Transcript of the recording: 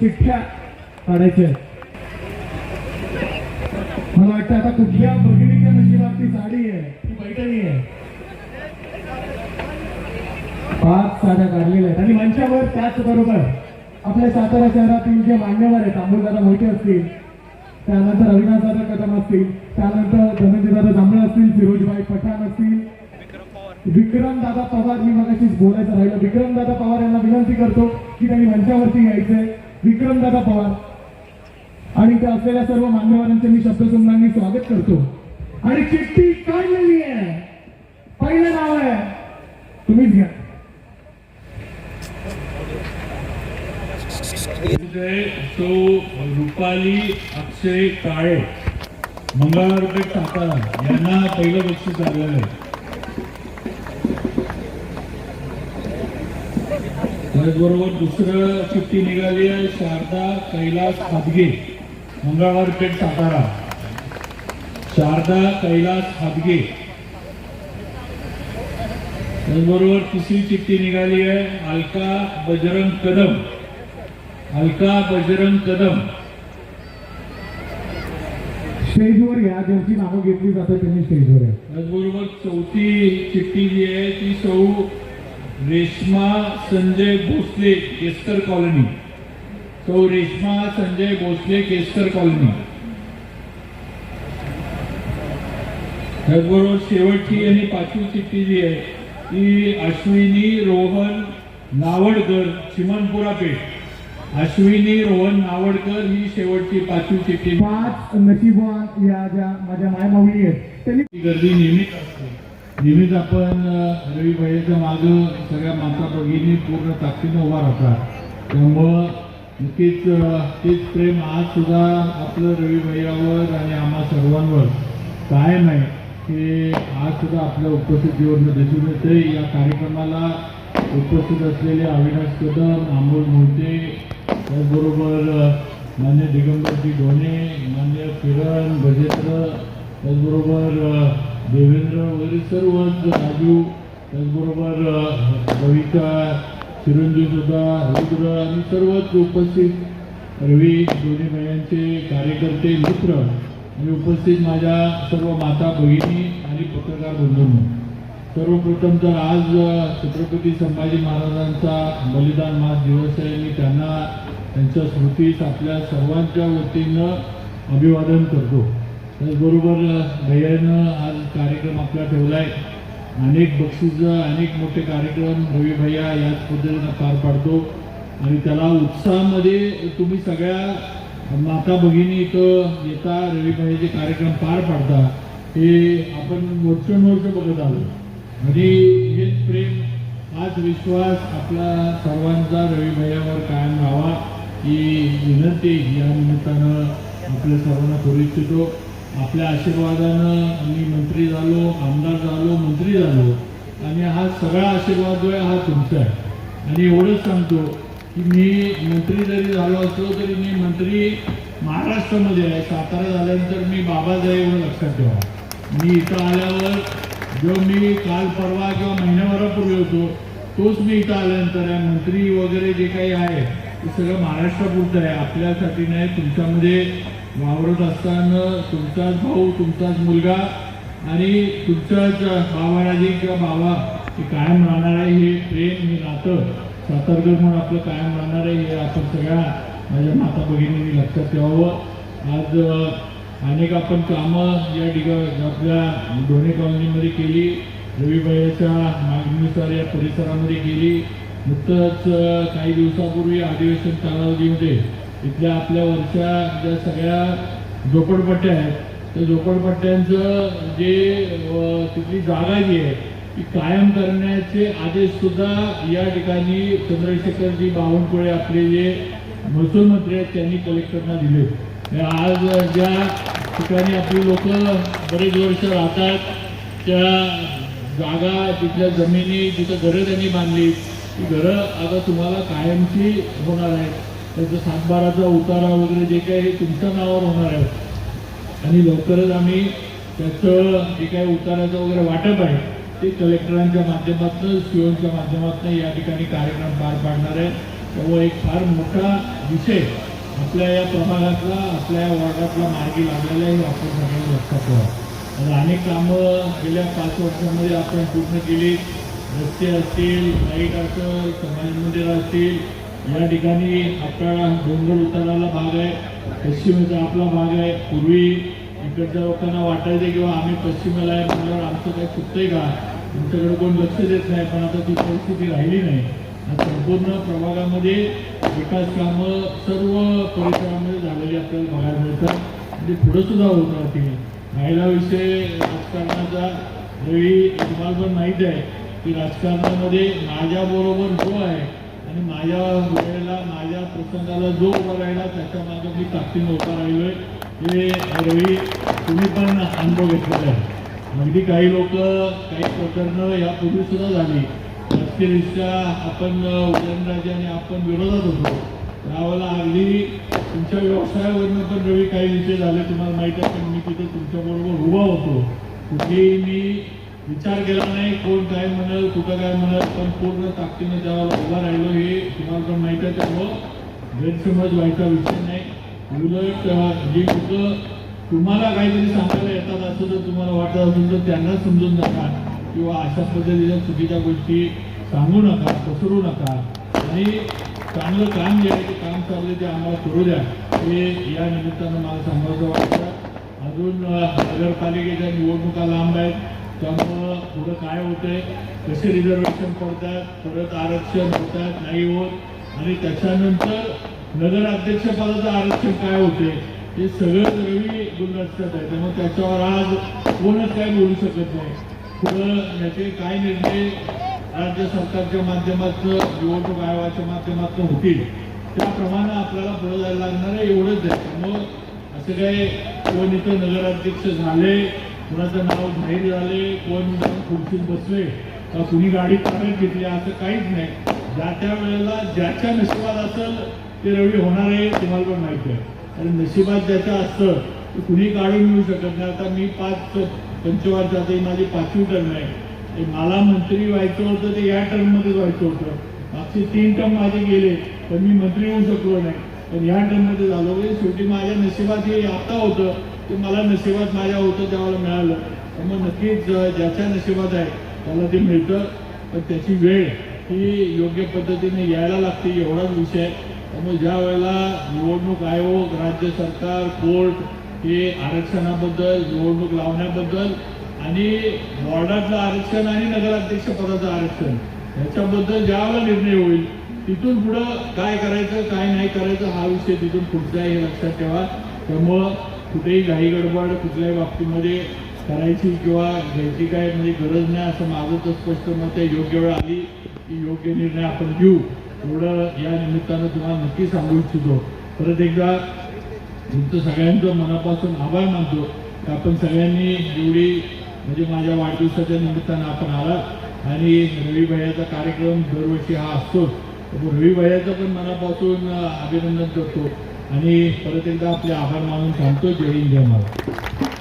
शिक्षा पाच चिठ्ठ्या काढायच्या मला वाटतं आता कुठल्या भगिनीच्या नशिबात ती साडी आहे ती पैठणी आहे. पाच साड्या काढलेल्या आहेत. आणि मंचावर त्याचबरोबर आपल्या सातारा शहरातील जे मान्यवर आहेत अमोलदादा मोठे असतील त्यानंतर अविनाशदादा कदम असतील त्यानंतर धनंजयदादा जांभळे असतील फिरोजभाई पठाण असतील विक्रमदादा पवार मी मगाशीच बोलायचं राहिलं. विक्रमदादा पवार यांना विनंती करतो की त्यांनी मंचावरती यायचंय. विक्रम दादा पवार. आणि इथे असलेल्या सर्व मान्यवरांचे मी शब्दसंधांनी स्वागत करतो. आणि चिठ्ठी काढलेली आहे. पहिलं नाव आहे. तुम्हीच घ्या. तो रुपाली अक्षय काळे. मंगळवारपेठ सातारा यांना पहिलं बक्षीस आलेलं आहे. त्याचबरोबर दुसरं चिठ्ठी निघाली आहे शारदा कैलास हादगे मंगळवारपेठ सातारा. शारदा कैलास हादगे त्याचबरोबर तिसरी चिठ्ठी निघाली आहे अलका बजरंग कदम. अलका बजरंग कदम. स्टेजवर या ज्यांची नावं घेतली जातात त्यांनी स्टेजवर त्याचबरोबर चौथी चिठ्ठी जी आहे ती सौ रेश्मा संजय भोसले केसकर कॉलनी. सौ रेश्मा संजय भोसले केसकर कॉलनी. त्याचबरोबर शेवटची आणि पाचवी चिठ्ठी जी आहे ती अश्विनी रोहन नावडकर चिमनपुरा पेठ. अश्विनी रोहन नावडकर ही शेवटची पाचवी चिठ्ठी. पाच नशिबवान या ज्या माझ्या मायमाऊली आहेत त्यांनी गर्दी नेहमीच असते. नेहमीच आपण रवी भैयाच्या मागं सगळ्या माता भगिनी पूर्ण ताकदीनं उभा राहतात. त्यामुळं नक्कीच तेच प्रेम आज सुद्धा आपलं रवी भैयावर आणि आम्हा सर्वांवर कायम आहे की आज सुद्धा आपल्या उपस्थितीवरनं दिसून येते या कार्यक्रमाला उपस्थित असलेले अविनाश कदम अमोल मोहिते त्याचबरोबर मान्य दिगंबरजी ढोणे मान्य किरण गजेंद्र त्याचबरोबर देवेंद्र वगैरे सर्वच राजू त्याचबरोबर कविता रविका चिरंजीव सुद्धा रुद्र आणि सर्वच उपस्थित. रवी दोन्ही महिन्यांचे कार्यकर्ते मित्र आणि उपस्थित माझ्या सर्व माता भगिनी आणि पत्रकार बंधूंनो. सर्वप्रथम तर आज छत्रपती संभाजी महाराजांचा बलिदान मास दिवस आहे. मी त्यांना त्यांच्या स्मृतीस आपल्या सर्वांच्या वतीनं अभिवादन करतो. त्याचबरोबर भैयानं आज कार्यक्रम आपला ठेवला आहे अनेक बक्षीस अनेक मोठे कार्यक्रम रवी भैया याच पद्धतीनं पार पाडतो. आणि त्याला उत्साहामध्ये तुम्ही सगळ्या माता भगिनी इथं येता रवी भैयाचे कार्यक्रम पार पाडता. हे आपण वर्षानुवर्ष बघत आलो. आणि हेच प्रेम हाच विश्वास आपला सर्वांचा रवी भैयावर कायम राहावा ही विनंती या निमित्तानं आपल्या सर्वांना करू इच्छितो. आपल्या आशीर्वादानं आम्ही मंत्री झालो आमदार झालो मंत्री झालो. आणि हा सगळा आशीर्वाद जो आहे हा तुमचा आहे. आणि एवढंच सांगतो की मी मंत्री जरी झालो असलो तरी मी मंत्री महाराष्ट्रामध्ये आहे. सातारा झाल्यानंतर मी बाबासाहेब लक्षात ठेवा. मी इथं आल्यावर जो मी काल परवा किंवा महिन्याभरापूर्वी होतो तोच मी इथं आल्यानंतर आहे. मंत्री वगैरे जे काही आहे हे सगळं महाराष्ट्रापुरतं आहे. आपल्यासाठी नाही तुमच्यामध्ये म्हणजे वावरत असताना तुमचाच भाऊ तुमचाच मुलगा आणि तुमचाच बाबाराजी किंवा बाबा हे कायम राहणार आहे हे प्रेम हे नातं सातारकर म्हणून आपलं कायम राहणार आहे हे आपण सगळ्या माझ्या माता भगिनींनी लक्षात ठेवावं. आज अनेक आपण कामं या ठिकाणी आपल्या दोन्ही कॉलनीमध्ये केली. रविबाईच्या मागणीनुसार या परिसरामध्ये केली. नुकतंच काही दिवसापूर्वी अधिवेशन कालावधीमध्ये इथल्या आपल्या वरच्या ज्या सगळ्या झोपडपट्ट्या आहेत त्या झोपडपट्ट्यांचं जे तिथली जागा जी आहे ती कायम करण्याचे आदेशसुद्धा या ठिकाणी चंद्रशेखरजी बावनकुळे आपले जे महसूल मंत्री आहेत त्यांनी कलेक्टरना दिले. आज ज्या ठिकाणी आपली लोक बरेच वर्ष राहतात त्या जागा तिथल्या जमिनी तिथं घरं त्यांनी बांधली ती घरं आता तुम्हाला कायमची होणार आहेत त्याचं सातबाराचा उतारा वगैरे जे काही हे तुमच्या नावावर होणार आहे. आणि लवकरच आम्ही त्याचं जे काही उताराचं वगैरे वाटप आहे ते कलेक्टरांच्या माध्यमातून सीओच्या माध्यमातून या ठिकाणी कार्यक्रम पार पाडणार आहे. त्यामुळे एक फार मोठा विषय आपल्या या प्रभागातला आपल्या या वॉर्डातला मार्गी लागलेला आहे आपण सगळ्यांनी लक्षात ठेवा. आणि अनेक कामं गेल्या पाच वर्षामध्ये आपण पूर्ण केली. रस्ते असतील लाइट असेल समाज मंदिर असतील या ठिकाणी आपला डोंगर उताराला भाग आहे. पश्चिमेचा आपला भाग आहे. पूर्वी इकडच्या लोकांना वाटायचं किंवा आम्ही पश्चिमेला आहे म्हणल्यावर आमचं काही चुकतंय का? तुमच्याकडे कोण लक्ष देत नाही पण आता ती परिस्थिती राहिली नाही. संपूर्ण प्रभागामध्ये विकास कामं सर्व परिसरामध्ये झालेली आपल्याला बघायला मिळतात. म्हणजे पुढं सुद्धा होत राहतील. राहिला विषय राजकारणाचा रवी तुम्हाला पण माहीत आहे की राजकारणामध्ये माझ्याबरोबर जो आहे आणि माझ्या वेळेला माझ्या प्रसंगाला जो उभा राहिला त्याच्यामागे मी ताकदीनं उभा राहिलोय. हे रवी तुम्ही पण अनुभव घेतलेला आहे. अगदी काही लोक काही प्रकरणं यापूर्वी सुद्धा झाली. राजकीयदृष्ट्या आपण उदयनराजे आणि आपण विरोधात होतो. त्यावेळेला अगदी तुमच्या व्यवसायावरनं पण रवी काही विषय झाले तुम्हाला माहीत आहे पण मी तिथे तुमच्याबरोबर उभा होतो. कुठेही मी विचार केला नाही कोण काय म्हणाल कुठं काय म्हणाल पण पूर्ण ताकदीने त्यावर उभा राहिलो हे तुम्हाला पण माहीत आहे. त्यामुळं गैरसमज व्हायचा विषय नाही. उलट अं, जी लोकं तुम्हाला काहीतरी सांगायला येतात असं जर तुम्हाला वाटत असेल तर त्यांना समजून नका किंवा अशा पद्धतीच्या चुकीच्या गोष्टी सांगू नका पसरू नका. आणि चांगलं काम जे आहे ते काम चाललं ते आम्हाला करू द्या. हे या निमित्तानं मला सांगायचं वाटतं. अजून नगरपालिकेच्या निवडणुका लांब आहेत. त्यामुळं पुढं काय होतंय कसे रिझर्वेशन पडतात परत आरक्षण होतात नाही होत आणि त्याच्यानंतर नगराध्यक्षपदाचं आरक्षण काय होते हे सगळं रवी गुणरक्षक आहे. त्यामुळे त्याच्यावर आज कोणच काय बोलू शकत नाही. पुढं याचे काय निर्णय राज्य सरकारच्या माध्यमातून निवडणूक आयोगाच्या माध्यमातून होतील त्याप्रमाणे आपल्याला पुढे जायला लागणार आहे एवढंच आहे. त्यामुळं असं काय कोण इथं नगराध्यक्ष झाले कुणाचं नाव जाहीर झाले कोण जाऊन खुर्चीत बसले का कुणी गाडी ताब्यात घेतली असं काहीच नाही. ज्या त्या वेळेला ज्याच्या नशिबात असेल ते रवी होणार आहे तुम्हाला पण माहिती आहे. आणि नशिबात ज्याचं असतं ते कुणी काढून मिळू शकत नाही. आता मी पाच पंचवार्षात ही माझी पाचवी टर्म आहे. मला मंत्री व्हायचं होतं ते या टर्ममध्येच व्हायचं होतं. मागचे तीन टर्म माझे गेले पण मी मंत्री होऊ शकलो नाही. पण या टर्ममध्ये झालो म्हणजे शेवटी माझ्या नशिबात हे आता होतं. ते मला नशिबात माझ्या होतं त्यावेळेला मिळालं. त्यामुळे नक्कीच ज्याच्या नशिबात आहे त्याला ते मिळतं. पण त्याची वेळ ही योग्य पद्धतीने यायला लागते एवढाच विषय आहे. त्यामुळे ज्या वेळेला निवडणूक आयोग राज्य सरकार कोर्ट हे आरक्षणाबद्दल निवडणूक लावण्याबद्दल आणि वॉर्डातलं आरक्षण आणि नगराध्यक्षपदाचं आरक्षण ह्याच्याबद्दल ज्यावेळेला निर्णय होईल तिथून पुढं काय करायचं काय नाही करायचं हा विषय तिथून पुढचा आहे हे लक्षात ठेवा. त्यामुळं कुठेही घाई गडबड कुठल्याही बाबतीमध्ये करायची किंवा घ्यायची काय म्हणजे गरज नाही असं माझं तर स्पष्ट मत आहे. योग्य वेळ आली की योग्य निर्णय आपण घेऊ. एवढं या निमित्तानं तुम्हाला नक्की सांगू इच्छितो. परत एकदा तुमचं सगळ्यांचं मनापासून आभार मानतो की आपण सगळ्यांनी एवढी म्हणजे माझ्या वाढदिवसाच्या निमित्तानं आपण आला आणि रवी भैयाचा कार्यक्रम दरवर्षी हा असतोच. त्यामुळे रवी भैयाचं पण मनापासून अभिनंदन करतो. आणि परत एकदा आपले आभार मानून थांबतो. जय हिंद जय महाराज